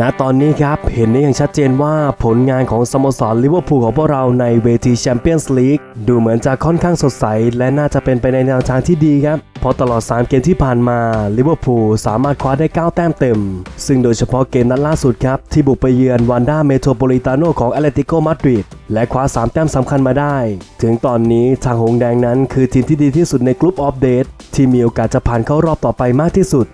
ณตอนนี้ครับ เห็นได้อย่างชัดเจนว่าผลงานของสโมสรลิเวอร์พูลของพวกเราในเวทีแชมเปี้ยนส์ลีกดูเหมือนจะค่อนข้างสดใส และน่าจะเป็นไปในแนวทางที่ดีครับ เพราะตลอด 3 เกมที่ผ่านมาลิเวอร์พูลสามารถคว้าได้ 9 แต้มเต็ม ซึ่งโดยเฉพาะเกมนัดล่าสุดครับ ที่บุกไปเยือนวันด้าเมโทรโปลิตาโนของแอตเลติโกมาดริดและคว้า 3 แต้มสำคัญมาได้ ถึงตอนนี้ทางหงแดงนั้นคือทีมที่ดีที่สุดในกลุ่มออฟเดตที่มีโอกาสจะผ่านเข้ารอบต่อไปมากที่สุด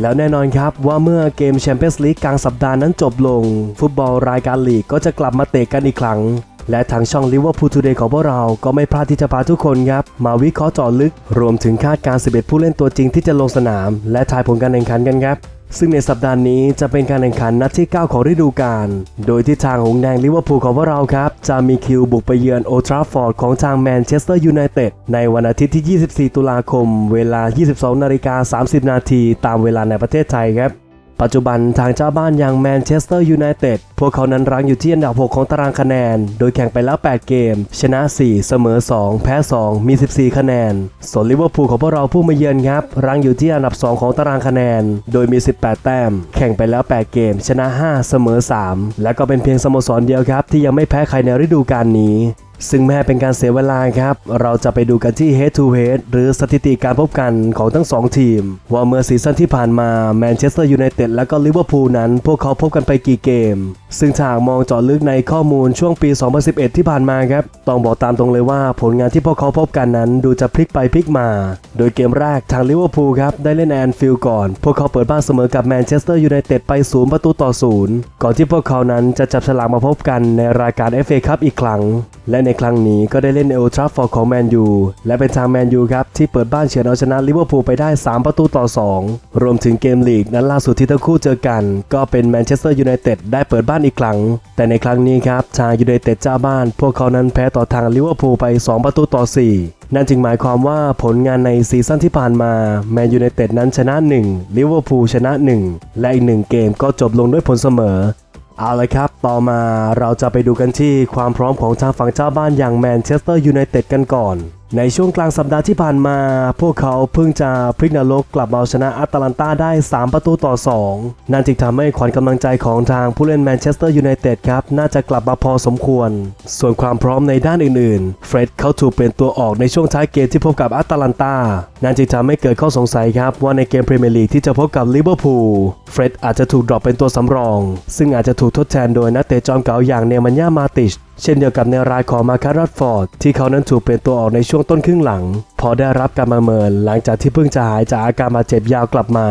แล้วแน่นอนครับว่าเมื่อเกมแชมเปี้ยนส์ลีกกลางสัปดาห์นั้นจบลง ฟุตบอลรายการลีกก็จะกลับมาเตะกันอีกครั้ง และทางช่องลิเวอร์พูลทูเดย์ของพวกเรา ก็ไม่พลาดที่จะพาทุกคนครับ มาวิเคราะห์เจาะลึก รวมถึงคาดการณ์11 ผู้เล่นตัวจริงที่จะลงสนาม และทายผลการแข่งขันกันครับ ซึ่งในสัปดาห์นี้จะเป็นการแข่งขันนัดที่ 9 ของฤดูกาล โดยที่ทางหงแดงลิเวอร์พูลของพวกเราครับ จะมีคิวบุกไปเยือนโอทราฟอร์ดของทางแมนเชสเตอร์ยูไนเต็ดในวันอาทิตย์ที่ 24 ตุลาคม เวลา 22 นาฬิกา 30 นาทีตามเวลาในประเทศไทยครับ ปัจจุบันทางเจ้าบ้านอย่างแมนเชสเตอร์ยูไนเต็ดพวกเขานั้นรั้งอยู่ที่อันดับ 6 ของตารางคะแนน โดยแข่งไปแล้ว 8 เกม ชนะ 4 เสมอ 2 แพ้ 2 มี 14 คะแนน ส่วนลิเวอร์พูลของพวกเราผู้มาเยือนครับ รั้งอยู่ที่อันดับ 2 ของตารางคะแนน โดยมี 18 แต้ม แข่งไปแล้ว 8 เกม ชนะ 5 เสมอ 3 และก็เป็นเพียงสโมสรเดียวครับ ที่ยังไม่แพ้ใครในฤดูกาลนี้ ซึ่งแม้เป็นการเสียเวลาครับ เราจะไปดูกันที่ head to head หรือสถิติการพบกันของทั้ง 2 ทีม ว่าเมื่อซีซั่นที่ผ่านมาแมนเชสเตอร์ยูไนเต็ดและก็ลิเวอร์พูลนั้น พวกเขาพบกันไปกี่เกม ซึ่งถ้ากมองเจาะลึกในข้อมูลช่วงปี 2011 ที่ผ่านมาครับ ต้องบอกตามตรงเลยว่าผลงานที่พวกเขาพบกันนั้น ดูจะพลิกไปพลิกมา โดยเกมแรกทางลิเวอร์พูลครับได้เล่นแอนฟิลด์ก่อน พวกเขาเปิดบ้านเสมอกับแมนเชสเตอร์ยูไนเต็ดไป0ประตูต่อ0ก่อนที่พวกเขานั้นจะจับฉลากมาพบกันในรายการ FA คัพอีกครั้ง และในครั้งนี้ก็ได้เล่นในโอทราฟอร์ดของแมนยูและเป็นทางแมนยูครับ ที่เปิดบ้านเฉือนเอาชนะลิเวอร์พูลไปได้ 3 ประตูต่อ 2 รวมถึงเกมลีกนั้นล่าสุดที่ทั้งคู่เจอกัน ก็เป็นแมนเชสเตอร์ยูไนเต็ดได้เปิดบ้านอีกครั้ง แต่ในครั้งนี้ครับทางยูไนเต็ดเจ้าบ้าน พวกเขานั้นแพ้ต่อทางลิเวอร์พูลไป 2 ประตูต่อ 4นั่นจึงหมายความว่าผลงานในซีซั่นที่ผ่านมาแมนยูไนเต็ดนั้นชนะ1ลิเวอร์พูลชนะ 1 และอีกหนึ่งเกมก็จบลงด้วยผลเสมอ เอาละครับ ต่อมาเราจะไปดูกันที่ความพร้อมของทางฝั่งเจ้าบ้านอย่างแมนเชสเตอร์ยูไนเต็ดกันก่อนในช่วงกลางสัปดาห์ที่ผ่านมา พวกเขาเพิ่งจะพลิกนรกกลับมาเอาชนะอัตแลนตาได้ 3 ประตูต่อ 2 นั่นจึงทำให้ขวัญกำลังใจของทางผู้เล่นแมนเชสเตอร์ยูไนเต็ดครับ น่าจะกลับมาพอสมควร ส่วนความพร้อมในด้านอื่นๆ เฟร็ดเขาถูกเปลี่ยนตัวออกในช่วงท้ายเกมที่พบกับอัตแลนตา นั่นจึงทำให้เกิดข้อสงสัยครับ ว่าในเกมพรีเมียร์ลีกที่จะพบกับลิเวอร์พูล เฟร็ดอาจจะถูกดรอปเป็นตัวสำรอง ซึ่งอาจจะถูกทดแทนโดยนักเตะจอมเก่าอย่างเนมันยามาติช เช่นเดียวกับในรายของมาคารัตฟอร์ดที่เขานั้นถูกเปลี่ยนตัวออกในช่วงต้นครึ่งหลัง พอได้รับการประเมินหลังจากที่เพิ่งจะหายจากอาการบาดเจ็บยาวกลับมา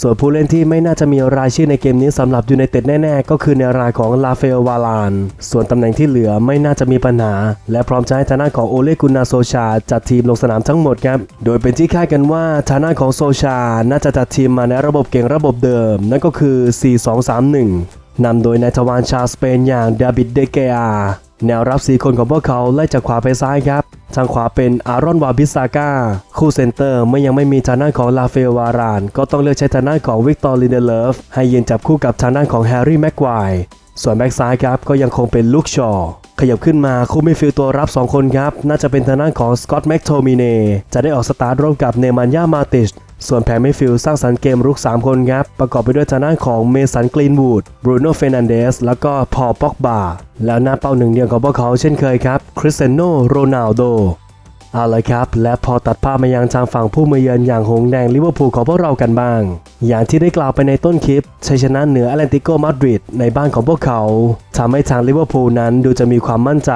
ส่วนผู้เล่นที่ไม่น่าจะมีรายชื่อในเกมนี้สำหรับยูไนเต็ดแน่ๆ ก็คือในรายของลาเฟลวาลาน ส่วนตำแหน่งที่เหลือไม่น่าจะมีปัญหา และพร้อมจะให้ทางด้านของโอเลกุนาโซชา จัดทีมลงสนามทั้งหมดครับโดยเป็นที่คาดกันว่าทางด้านของโซชา น่าจะจัดทีมมาในระบบเก่งระบบเดิม นั่นก็คือ 4-2-3-1 นำโดยนายทวารชาวสเปนอย่างดาบิดเดเกอาแนวรับ4คนของพวกเขาไล่จากขวาไปซ้ายครับ ทางขวาเป็นอารอนวาบิสซาก้า คู่เซนเตอร์เมื่อยังไม่มีทางด้านของลาเฟลวาราน ก็ต้องเลือกใช้ทางด้านของวิกตอร์ลินเดเลฟให้ยืนจับคู่กับทางด้านของแฮร์รี่แม็กควายส่วนแบ็กซ้ายครับก็ยังคงเป็นลูกชอขยับขึ้นมาคู่มิดฟิลด์ตัวรับ 2 คนครับ น่าจะเป็นทางด้านของสกอตแม็กโทมิเนจะได้ออกสตาร์ทร่วมกับเนมันยามาติช ส่วนแผนมิดฟิลด์สร้างสรรค์เกมรุก 3 คนครับ ประกอบไปด้วยทางด้านของเมสันกรีนวูดบรูโน่เฟรนันเดสแล้วก็พอลป็อกบาแล้วหน้าเป้าหนึ่งเดียวของพวกเขาเช่นเคยครับคริสเซโนโรนัลโด เอาละครับ และพอตัดภาพมายังทางฝั่งผู้มาเยือนอย่างหงแดงลิเวอร์พูลของพวกเรากันบ้าง อย่างที่ได้กล่าวไปในต้นคลิปชัยชนะเหนือแอตเลติโกมาดริดในบ้านของพวกเขาทำให้ทางลิเวอร์พูลนั้นดูจะมีความมั่นใจ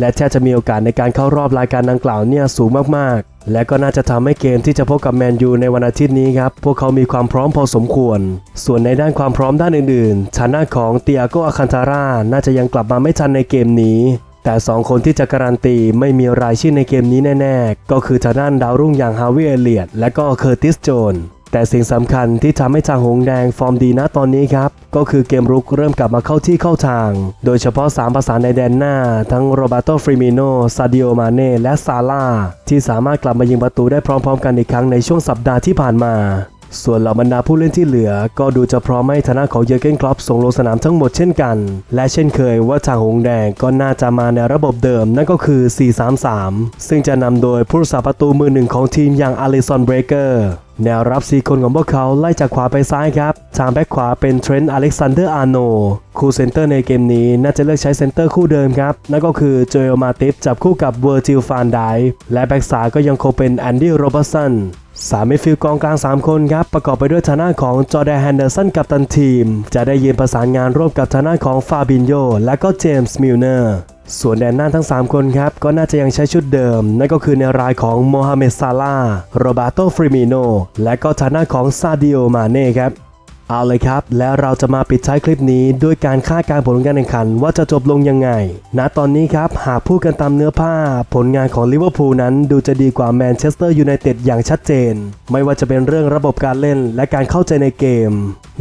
และแทบจะมีโอกาสในการเข้ารอบรายการดังกล่าวเนี่ยสูงมากๆ และก็น่าจะทำให้เกมที่จะพบกับแมนยูในวันอาทิตย์นี้ครับพวกเขามีความพร้อมพอสมควร ส่วนในด้านความพร้อมด้านอื่นๆทางด้านของเตียโกอาคันทาร่าน่าจะยังกลับมาไม่ทันในเกมนี้ แต่2คนที่จะการันตีไม่มีรายชื่อในเกมนี้แน่ ๆ ก็คือทางด้านดาวรุ่งอย่างฮาวิเอเลียดและก็เคอร์ติสโจนแต่สิ่งสำคัญที่ทำให้ทางหงแดงฟอร์มดีนะตอนนี้ครับ ก็คือเกมรุกเริ่มกลับมาเข้าที่เข้าทาง โดยเฉพาะ 3 ประสานในแดนหน้า ทั้งโรบาโตฟริมิโน ซาดิโอ มาเน่ และซาร่าที่สามารถกลับมายิงประตูได้พร้อมๆ กันอีกครั้งในช่วงสัปดาห์ที่ผ่านมา ส่วนเหล่าบรรดาผู้เล่นที่เหลือ ก็ดูจะพร้อมให้ฐานะของเยอร์เกนคลอปส่งลงสนามทั้งหมดเช่นกัน และเช่นเคยว่าทางหงแดงก็น่าจะมาในระบบเดิมนั่นก็คือ 4-3-3 ซึ่งจะนำโดยผู้รักษาประตูมือหนึ่งของทีมอย่างอลิซอนเบรเกอร์แนวรับ4คนของพวกเขาไล่จากขวาไปซ้ายครับทางแบ็คขวาเป็นเทรนต์อเล็กซานเดอร์อาร์โนคู่เซนเตอร์ในเกมนี้น่าจะเลือกใช้เซนเตอร์คู่เดิมครับ นั่นก็คือโจเอลมาติฟจับคู่กับเวอร์จิลฟานไดและแบ็คซ้ายก็ยังคงเป็นแอนดี้โรบอร์สัน สามมิดฟิลด์กองกลาง 3 คนครับ ประกอบไปด้วยทางด้าของจอแดนแฮนเดอร์สันกับตันทีม จะได้ยืนประสานงานร่วมกับทางด้าของฟาบินโยและก็เจมส์มิลเนอร์ส่วนแดนหน้าทั้ง 3 คนครับ ก็น่าจะยังใช้ชุดเดิม นั่นก็คือในรายของโมฮัมเหม็ดซาลาโรบาโตฟริมิโนและก็ทางด้าของซาดิโอมาเน่ครับ เอาเลยครับ แล้วเราจะมาปิดท้ายคลิปนี้ด้วยการคาดการผลการแข่งขันว่าจะจบลงยังไง ณ ตอนนี้ครับ หากพูดกันตามเนื้อผ้า ผลงานของลิเวอร์พูลนั้นดูจะดีกว่าแมนเชสเตอร์ยูไนเต็ดอย่างชัดเจน ไม่ว่าจะเป็นเรื่องระบบการเล่นและการเข้าใจในเกม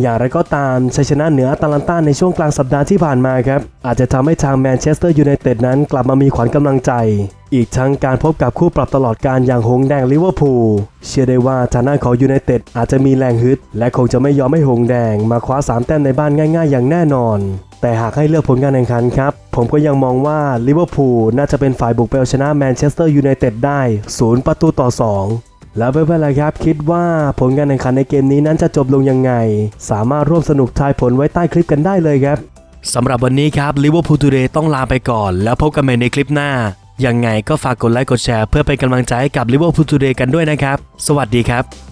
อย่างไรก็ตามชัยชนะเหนืออตาลันต้าในช่วงกลางสัปดาห์ที่ผ่านมาครับอาจจะทำให้ทางแมนเชสเตอร์ยูไนเต็ดนั้นกลับมามีขวัญกำลังใจ อีกทั้งการพบกับคู่ปรับตลอดการอย่างหงแดงลิเวอร์พูลเชื่อได้ว่าทางด้านของยูไนเต็ดอาจจะมีแรงฮึด และคงจะไม่ยอมให้หงแดงมาคว้า 3 แต้มในบ้านง่าย ๆ อย่างแน่นอน แต่หากให้เลือกผลการแข่งขันครับ ผมก็ยังมองว่าลิเวอร์พูลน่าจะเป็นฝ่ายบุกไปเอาชนะแมนเชสเตอร์ยูไนเต็ดได้ 0 ประตูต่อ 2แล้วเพื่อนๆล่ะครับ คิดว่าผลการแข่งขันในเกมนี้นั้นจะจบลงยังไง สามารถร่วมสนุกทายผลไว้ใต้คลิปกันได้เลยครับสำหรับวันนี้ครับ Liverpool Today ต้องลาไปก่อน แล้วพบกันใหม่ในคลิปหน้า ยังไงก็ฝากกดไลค์กดแชร์เพื่อเป็นกำลังใจให้กับ Liverpool Today กันด้วยนะครับ สวัสดีครับ